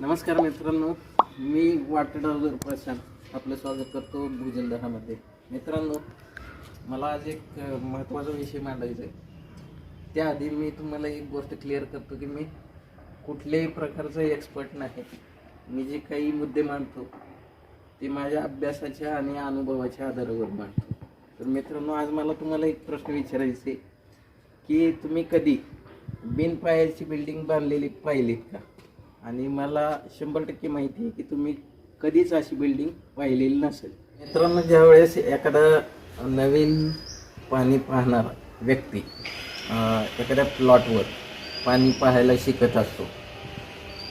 नमस्कार मित्रांनो मी वाटडावर प्रशांत आपलं स्वागत करतो भूजलधारामध्ये मित्रांनो मला आज एक महत्त्वाचा विषय मांडायचा आहे. त्याआधी मी तुम्हाला एक गोष्ट क्लिअर करतो की मी कुठल्याही प्रकारचा एक्सपर्ट नाही. मी जे काही मुद्दे मांडतो ते माझ्या अभ्यासाच्या आणि अनुभवाच्या आधारावर मांडतो. तर मित्रांनो आज मला तुम्हाला एक प्रश्न विचारायचे की तुम्ही कधी बिनपायाची बिल्डिंग बांधलेली पाहिलीत का? आणि मला शंभर टक्के माहिती आहे की तुम्ही कधीच अशी बिल्डिंग पाहिलेली नसेल. मित्रांनो ज्यावेळेस एखादा नवीन पाणी पाहणारा व्यक्ती एखाद्या प्लॉटवर पाणी पाहायला शिकत असतो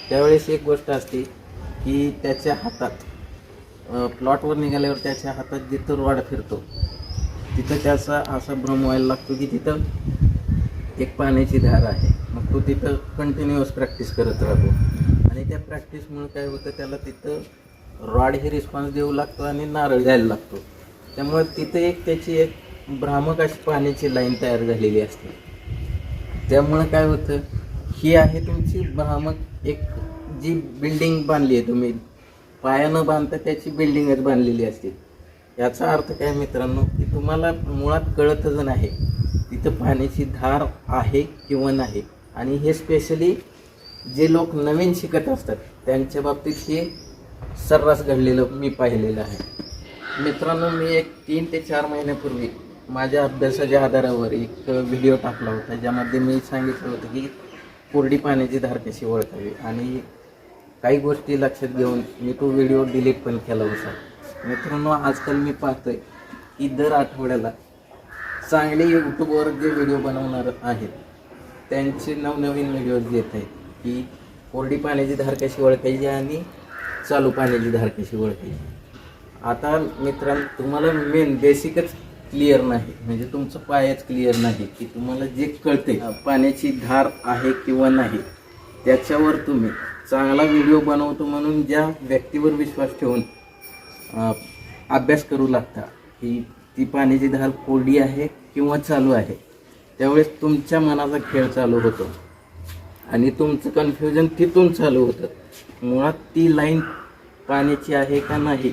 त्यावेळेस एक गोष्ट असते की त्याच्या हातात प्लॉटवर निघाल्यावर त्याच्या हातात जिथं रॉड फिरतो तिथं त्याचा असा भ्रम व्हायला लागतो की तिथं एक पाण्याची धार आहे. मग तो तिथं कंटिन्युअस प्रॅक्टिस करत राहतो. त्या प्रॅक्टिसमुळे काय होतं त्याला तिथं रॉड ही रिस्पॉन्स देऊ लागतो आणि नारळ द्यायला लागतो. त्यामुळे तिथं एक त्याची एक भ्रामक अशी पाण्याची लाईन तयार झालेली असते. त्यामुळं काय होतं ही आहे तुमची भ्रामक एक जी बिल्डिंग बांधली आहे तुम्ही. पाया न बांधता त्याची बिल्डिंगच बांधलेली असते. याचा अर्थ काय मित्रांनो की तुम्हाला मुळात कळतच नाही तिथं पाण्याची धार आहे किंवा नाही. आणि हे स्पेशली जे लोक नवीन शिकत असतात त्यांच्या बाबतीत हे सर्रास घडलेलं मी पाहिलेलं आहे. मित्रांनो मी एक तीन ते चार महिन्यापूर्वी माझ्या अभ्यासाच्या आधारावर एक व्हिडिओ टाकला होता ज्यामध्ये मी सांगितलं होतं की कोरडी पाण्याची धार कशी ओळखावी आणि काही गोष्टी लक्षात घेऊन मी तो व्हिडिओ डिलीट पण केला होता. मित्रांनो आजकाल मी पाहतोय की दर आठवड्याला चांगले यूट्यूबवर जे व्हिडिओ बनवणार आहेत त्यांचे नवनवीन व्हिडिओज येत आहेत. की कोरडी पाण्याची धार कशी ओळखायची आणि चालू पाण्याची धार कशी ओळखायची? आता मित्रांनो तुम्हाला मेन बेसिकच क्लिअर नाही. म्हणजे तुमचं पायच क्लिअर नाही की तुम्हाला जे कळते पाण्याची धार आहे किंवा नाही त्याच्यावर तुम्ही चांगला व्हिडिओ बनवतो म्हणून ज्या व्यक्तीवर विश्वास ठेवून अभ्यास करू लागता की ती पाण्याची धार कोरडी आहे किंवा चालू आहे त्यावेळेस तुमच्या मनाचा खेळ चालू होतो. आणि तुमचं कन्फ्युजन तिथून चालू होतं. मुळात ती लाईन पाण्याची आहे का नाही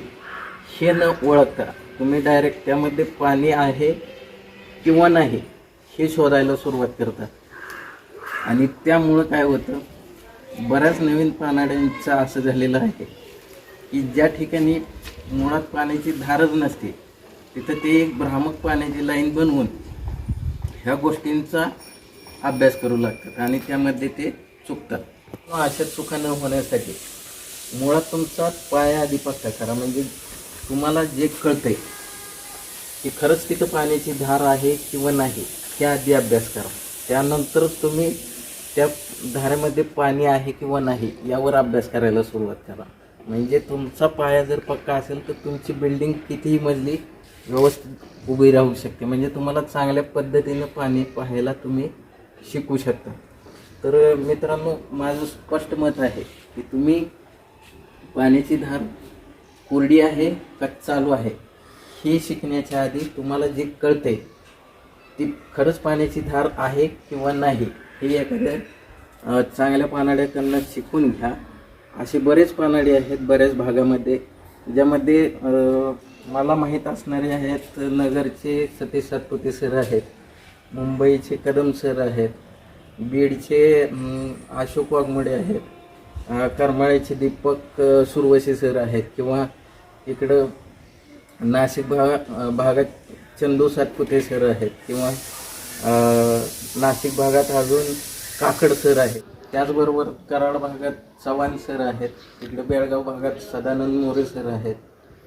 हे न ओळखता तुम्ही डायरेक्ट त्यामध्ये पाणी आहे किंवा नाही हे शोधायला सुरुवात करता. आणि त्यामुळं काय होतं बऱ्याच नवीन पानाड्यांचं असं झालेलं आहे की ज्या ठिकाणी मुळात पाण्याची धारच नसते तिथं ते एक भ्रामक पाण्याची लाईन बनवून ह्या गोष्टींचा अभ्यास करू लागतात आणि त्यामध्ये ते चुकतात. अशा चुका न होण्यासाठी मुळात तुमचा पाया आधी पक्का करा म्हणजे तुम्हाला जे कळतंय की खरंच तिथं पाण्याची धार आहे किंवा नाही हे आधी अभ्यास करा. त्यानंतरच तुम्ही त्या धारेमध्ये पाणी आहे किंवा नाही यावर अभ्यास करायला सुरुवात करा. म्हणजे तुमचा पाया जर पक्का असेल तर तुमची बिल्डिंग कितीही मजली व्यवस्थित उभी राहू शकते. म्हणजे तुम्हाला चांगल्या पद्धतीनं पाणी पाहायला तुम्ही शिकू शकता. तर मित्रांनो माझं स्पष्ट मत आहे की तुम्ही पाण्याची धार कोरडी आहे का चालू आहे हे शिकण्याच्या आधी तुम्हाला जे कळते ती खरंच पाण्याची धार आहे किंवा नाही हे एखाद्या चांगल्या पानाड्याकडनं शिकून घ्या. असे बरेच पानाडे आहेत बऱ्याच भागामध्ये ज्यामध्ये मला माहीत असणारे आहेत नगरचे सतीश सातपुते सर आहेत. मुंबईचे कदम सर आहेत बीडचे अशोक वाघमोडे आहेत करमाळ्याचे दीपक सुरवसे सुरवशी सर आहेत किंवा इकडं नाशिक भागा भागात चंदू सातपुते सर आहेत किंवा नाशिक भागात अजून काकड सर आहेत. त्याचबरोबर कराड भागात चव्हाण सर आहेत इकडं बेळगाव भागात सदानंद मोरे सर आहेत.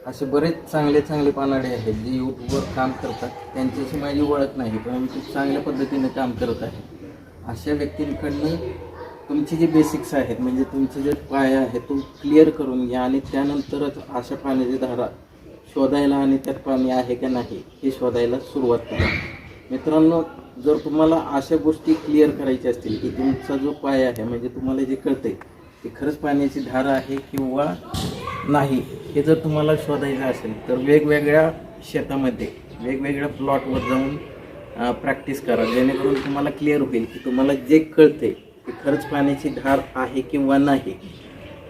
असे बरेच चांगले चांगले पानाडे आहेत जे यूट्यूबवर काम करतात. त्यांच्याशी माझी ओळख नाही परंतु चांगल्या पद्धतीने काम करत आहे. अशा व्यक्तींकडनं तुमचे जे बेसिक्स आहेत म्हणजे तुमचे जे पाय आहे तो क्लिअर करून घ्या आणि त्यानंतरच अशा पाण्याची धारा शोधायला आणि त्यात पाणी आहे का नाही हे शोधायला सुरुवात करा. मित्रांनो जर तुम्हाला अशा गोष्टी क्लिअर करायच्या असतील की तुमचा जो पाय आहे म्हणजे तुम्हाला जे कळते ते खरंच पाण्याची धारा आहे किंवा नाही हे जर तुम्हाला शोधायचं असेल तर वेगवेगळ्या शेतामध्ये वेगवेगळ्या प्लॉटवर जाऊन प्रॅक्टिस करा. जेणेकरून तुम्हाला क्लिअर होईल की तुम्हाला जे कळते की खरंच पाण्याची धार आहे किंवा नाही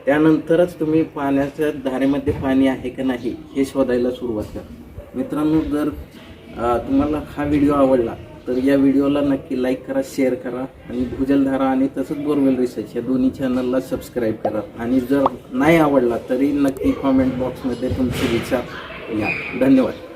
त्यानंतरच तुम्ही पाण्याच्या धारेमध्ये पाणी आहे का नाही हे शोधायला सुरुवात करा. मित्रांनो जर तुम्हाला हा व्हिडिओ आवडला तर या व्हिडिओला नक्की लाईक करा शेअर करा आणि भूजलधारा आणि तसंच बोरवेल रिसर्च या दोन्ही चॅनलला सबस्क्राईब करा. आणि जर नाही आवडला तरी नक्की कॉमेंट बॉक्समध्ये तुमचे विचार या. धन्यवाद.